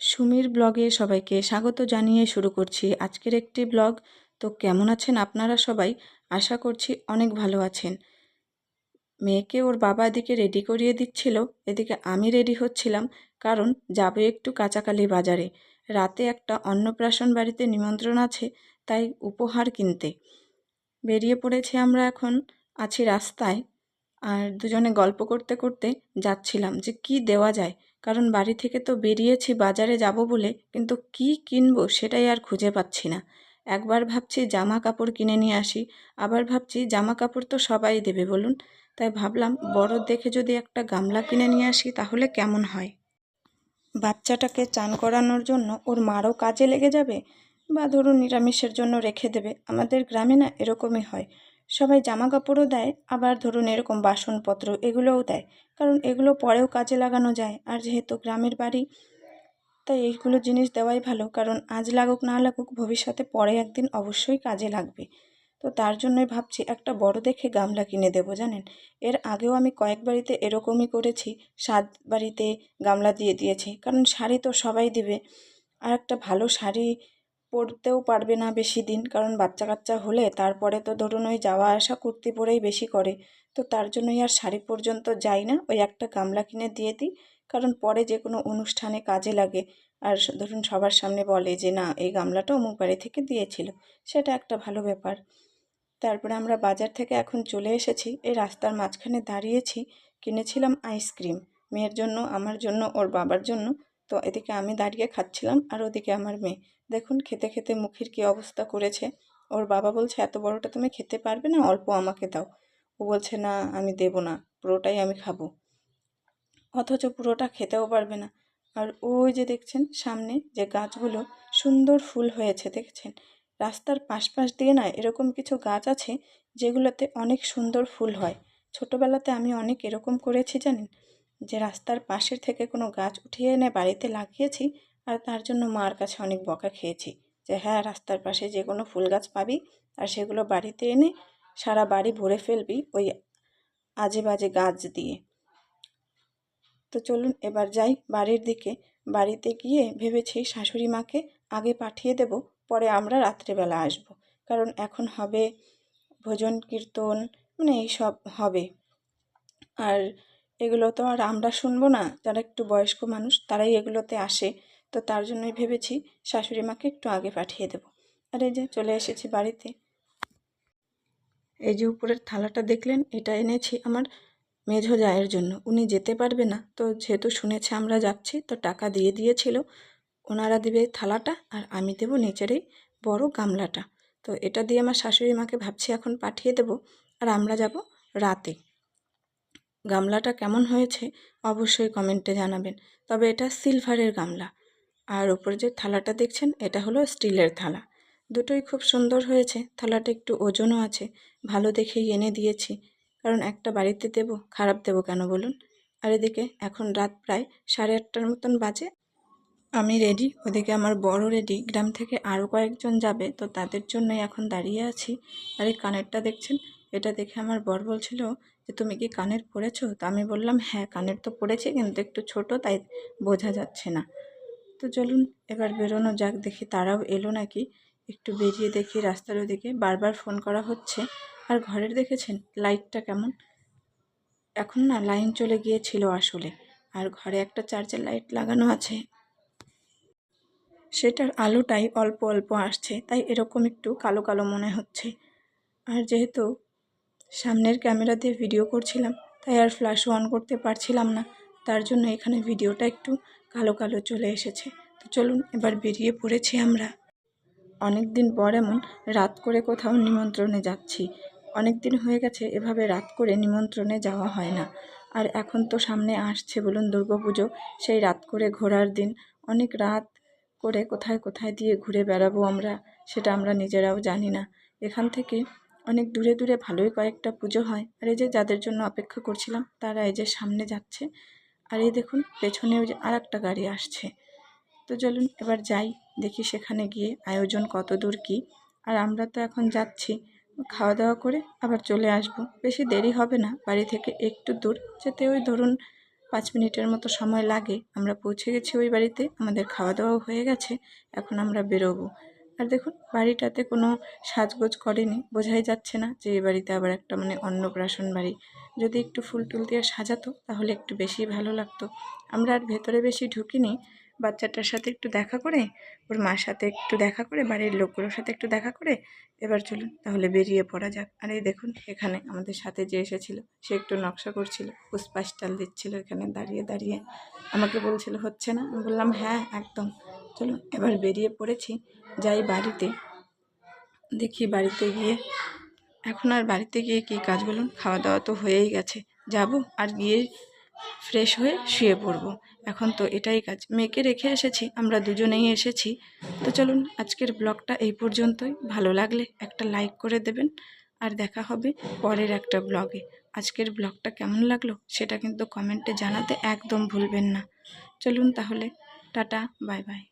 সুমির ব্লগে সবাইকে স্বাগত জানিয়ে শুরু করছি আজকের একটি ব্লগ। তো কেমন আছেন আপনারা সবাই? আশা করছি অনেক ভালো আছেন। মেয়েকে ওর বাবা এদিকে রেডি করিয়ে দিচ্ছিল। এদিকে আমি রেডি হচ্ছিলাম, কারণ যাবে একটু কাঁচাকালি বাজারে। রাতে একটা অন্নপ্রাশন বাড়িতে নিমন্ত্রণ আছে, তাই উপহার কিনতে। বেরিয়ে পড়েছি আমরা এখন, আছি রাস্তায়। আর দুজনে গল্প করতে করতে যাচ্ছিলাম যে কি দেওয়া যায়। কারণ বাড়ি থেকে তো বেরিয়েছি বাজারে যাব বলে, কিন্তু কি কিনবো সেটাই আর খুঁজে পাচ্ছি না। একবার ভাবছি জামা কাপড় কিনে নিয়ে আসি, আবার ভাবছি জামা কাপড় তো সবাই দেবে বলুন। তাই ভাবলাম বড় দেখে যদি একটা গামলা কিনে নিয়ে আসি তাহলে কেমন হয়? বাচ্চাটাকে চান করানোর জন্য ওর মারও কাজে লেগে যাবে? বা ধরুন নিরামিষের জন্য রেখে দেবে, আমাদের গ্রামে না এরকমই হয়। সবাই জামা কাপড়ও দেয়, আবার ধরুন এরকম বাসনপত্র এগুলোও দেয়। কারণ এগুলো পরেও কাজে লাগানো যায়। আর যেহেতু গ্রামের বাড়ি, তাই এইগুলো জিনিস দেওয়াই ভালো। কারণ আজ লাগুক, না লাগুক, ভবিষ্যতে পরে একদিন অবশ্যই কাজে লাগবে। তো তার জন্যই ভাবছি, একটা বড় দেখে গামলা কিনে দেবো, জানেন? এর আগেও আমি কয়েক বাড়িতে এরকমই করেছি, সাত বাড়িতে গামলা দিয়ে দিয়েছি। কারণ শাড়ি তো সবাই দিবে। আর একটা ভালো শাড়ি পরতেও পারবে না বেশি দিন, কারণ বাচ্চা কাচ্চা হলে তারপরে তো ধরুন ওই যাওয়া আসা কুর্তি পরেই বেশি করে। তো তার জন্যই আর শাড়ি পর্যন্ত যাই না, ওই একটা গামলা কিনে দিয়ে দিই, কারণ পরে যে কোনো অনুষ্ঠানে কাজে লাগে। আর ধরুন সবার সামনে বলে যে, না, এই গামলাটা অমুক বাড়ি থেকে দিয়েছিল। সেটা একটা ভালো ব্যাপার। তারপরে আমরা বাজার থেকে এখন চলে এসেছি, এই রাস্তার মাঝখানে দাঁড়িয়েছি, কিনেছিলাম আইসক্রিম। মেয়ের জন্য, আমার জন্য, ওর বাবার জন্য। তো এদিকে আমি দাঁড়িয়ে খাচ্ছিলাম আর ওদিকে আমার মেয়ে। দেখুন খেতে খেতে মুখের কী অবস্থা করেছে। ওর বাবা বলছে, এত বড়টা তুমি খেতে পারবে না, অল্প আমাকে দাও। ও বলছে, না, আমি দেব না, পুরোটাই আমি খাব। অথচ পুরোটা খেতেও পারবে না। আর ওই যে দেখছেন সামনে যে গাছগুলো সুন্দর ফুল হয়েছে, দেখছেন? রাস্তার পাশ পাশ দিয়ে না এরকম কিছু গাছ আছে যেগুলোতে অনেক সুন্দর ফুল হয়। ছোটোবেলাতে আমি অনেক এরকম করেছি, জানেন? যে রাস্তার পাশের থেকে কোনো গাছ উঠিয়ে এনে বাড়িতে লাগিয়েছি আর তার জন্য মার কাছে অনেক বকা খেয়েছি। যে হ্যাঁ রাস্তার পাশে যে কোনো ফুল গাছ পাবি আর সেগুলো বাড়িতে এনে সারা বাড়ি ভরে ফেলবি ওই আজে বাজে গাছ দিয়ে। তো চলুন এবার যাই বাড়ির দিকে। বাড়িতে গিয়ে ভেবেছি শাশুড়ি মাকে আগে পাঠিয়ে দেব, পরে আমরা রাত্রেবেলা আসব। কারণ এখন হবে ভোজন কীর্তন মানে এইসব হবে। আর এগুলো তো আর আমরা শুনব না। যারা একটু বয়স্ক মানুষ, তারাই এগুলোতে আসে। তো তার জন্যই ভেবেছি শাশুড়ি মাকে একটু আগে পাঠিয়ে দেব। আর এই যে চলে এসেছি বাড়িতে। এই যে উপরের থালাটা দেখলেন, এটা এনেছি আমার মেঝো জায়ের জন্য। উনি যেতে পারবে না। তো যেহেতু শুনেছে আমরা যাচ্ছি, তো টাকা দিয়ে দিয়েছিল। ওনারা দেবে থালাটা আর আমি দেবো নিচের এই বড় গামলাটা। তো এটা দিয়ে আমার শাশুড়ি মাকে ভাবছি এখন পাঠিয়ে দেব। আর আমরা যাব রাতে। গামলাটা কেমন হয়েছে অবশ্যই কমেন্টে জানাবেন। তবে এটা সিলভারের গামলা। আর ওপরে যে থালাটা দেখছেন, এটা হলো স্টিলের থালা। দুটোই খুব সুন্দর হয়েছে। থালাটা একটু ওজনও আছে। ভালো দেখেই এনে দিয়েছি। কারণ একটা বাড়িতে দেব, খারাপ দেব কেন বলুন? আর এদিকে এখন রাত প্রায় সাড়ে আটটার মতন বাজে। আমি রেডি ওদিকে আমার বড় রেডি গ্রাম থেকে আরও কয়েকজন যাবে, তো তাদের জন্যই এখন দাঁড়িয়ে আছি। আর এই কানেরটা দেখছেন? এটা দেখে আমার বর বলছিল যে তুমি কি কানের পরেছো? তো আমি বললাম হ্যাঁ কানের তো পড়েছি কিন্তু একটু ছোট, তাই বোঝা যাচ্ছে না। তো চলুন, এবার বেরোনো যাক, দেখি তারাও এলো নাকি? একটু বেরিয়ে দেখি রাস্তার ওদিকে, বারবার ফোন করা হচ্ছে। আর ঘরের দেখেছেন? লাইটটা কেমন? এখন না, লাইন চলে গিয়েছিল আসলে। আর ঘরে একটা চার্জার লাইট লাগানো আছে। সেটার আলোটাই অল্প অল্প আসছে, তাই এরকম একটু কালো কালো মনে হচ্ছে। আর যেহেতু সামনের ক্যামেরা দিয়ে ভিডিও করছিলাম, তাই আর ফ্ল্যাশ অন করতে পারছিলাম না। তার জন্য এখানে ভিডিওটা একটু কালো কালো চলে এসেছে। তো চলুন এবার বেরিয়ে পড়েছি আমরা। অনেক দিন পর এমন রাত করে কোথাও নিমন্ত্রণে যাচ্ছি। অনেক দিন হয়ে গেছে, এভাবে রাত করে নিমন্ত্রণে যাওয়া হয় না। আর এখন তো সামনে আসছে বলুন পুজো, সেই রাত করে ঘোরার দিন। অনেক রাত করে কোথায় কোথায় দিয়ে ঘুরে বেড়াবো আমরা, সেটা আমরা নিজেরাও জানি না। এখান থেকে অনেক দূরে দূরে ভালোই কয়েকটা পুজো হয়। আর এই যে যাদের জন্য অপেক্ষা করছিলাম, তারা এই যে সামনে যাচ্ছে। আর এই দেখুন, পেছনেও যে আর একটা গাড়ি আসছে। তো চলুন এবার যাই, দেখি সেখানে গিয়ে আয়োজন কত দূর কী। আর আমরা তো এখন যাচ্ছি, খাওয়া দাওয়া করে আবার চলে আসব। বেশি দেরি হবে না, বাড়ি থেকে একটু দূর। যেতে ওই ধরুন পাঁচ মিনিটের মতো সময় লাগে। আমরা পৌঁছে গেছি ওই বাড়িতে, আমাদের খাওয়া দাওয়াও হয়ে গেছে, এখন আমরা বেরোবো। আর দেখুন, বাড়িটাতে কোনো সাজগোজ করেনি। বোঝাই যাচ্ছে না যে এই বাড়িতে আবার একটা মানে অন্নপ্রাশন বাড়ি। যদি একটু ফুল টুল দিয়ে সাজাতো, তাহলে একটু বেশি ভালো লাগতো। আমরা আর ভেতরে বেশি ঢুকিনি। বাচ্চাটার সাথে একটু দেখা করে, ওর মার সাথে একটু দেখা করে, বাড়ির লোকগুলোর সাথে একটু দেখা করে, এবার চলুন তাহলে বেরিয়ে পড়া যাক। আর এই দেখুন, এখানে আমাদের সাথে যে এসেছিল, সে একটু নকশা করছিল পুষ্পা স্টাইল দিচ্ছিল এখানে দাঁড়িয়ে দাঁড়িয়ে। আমাকে বলছিল, হচ্ছে না? আমি বললাম হ্যাঁ একদম। চলুন, এবার বেরিয়ে পড়েছি, যাই বাড়িতে। দেখি বাড়িতে গিয়ে, এখন আর বাড়িতে গিয়ে কী কাজ বলুন? খাওয়া দাওয়া তো হয়েই গেছে। যাব আর গিয়ে ফ্রেশ হয়ে শুয়ে পড়ব। এখন তো এটাই কাজ। মেয়েকে রেখে এসেছি, আমরা দুজনেই এসেছি। তো চলুন, আজকের ব্লগটা এই পর্যন্তই। ভালো লাগলে একটা লাইক করে দেবেন। আর দেখা হবে পরের একটা ব্লগে। আজকের ব্লগটা কেমন লাগল সেটা কিন্তু কমেন্টে জানাতে একদম ভুলবেন না। চলুন তাহলে, টাটা, বাই বাই।